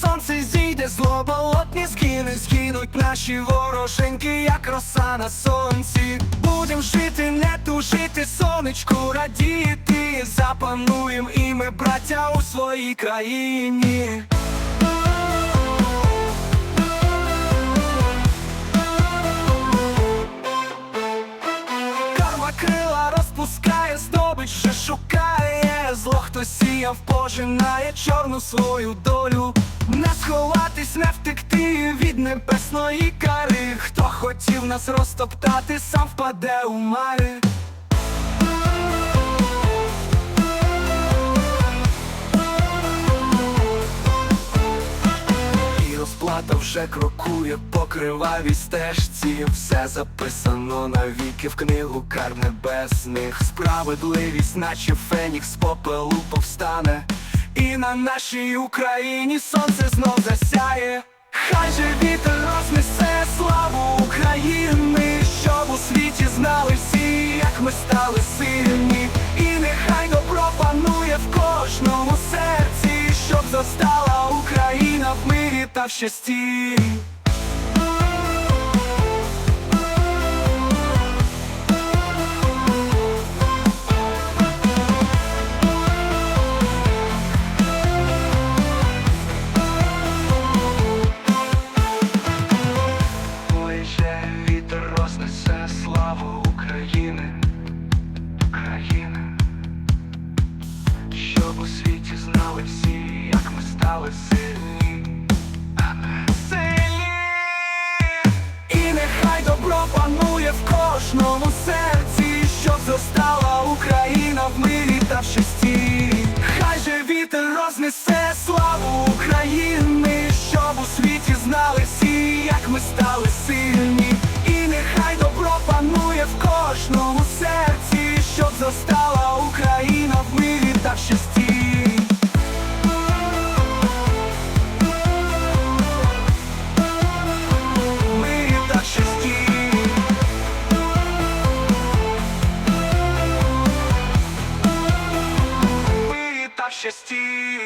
Сонце зійде, зло згини, згинуть наші вороженьки, як роса на сонці. Будем жити, не тужити, сонечку радіти. Запануєм і ми, браття, у своїй країні. Сіяв, пожинає чорну свою долю. Не сховатись, не втекти від небесної кари. Хто хотів нас розтоптати, сам впаде у мари. Розплата вже крокує по кривавій стежці. Все записано навіки в книгу кар небесних. Справедливість, наче фенікс попелу повстане. І на нашій Україні сонце знов засяє. Хай же вітер рознесе славу України, щоб у світі знали всі, як ми стали сильні. І нехай добро панує в кожному серці, щоб зостала Україна мирі та в щасті. Щоб у світі знали всі, як ми стали кожному серці, щоб зостала Україна в мирі та в щасті. Хай же вітер рознесе славу України, щоб у світі знали всі, як ми стали сильні. І нехай добро панує в кожному серці, щоб зостала та щасті.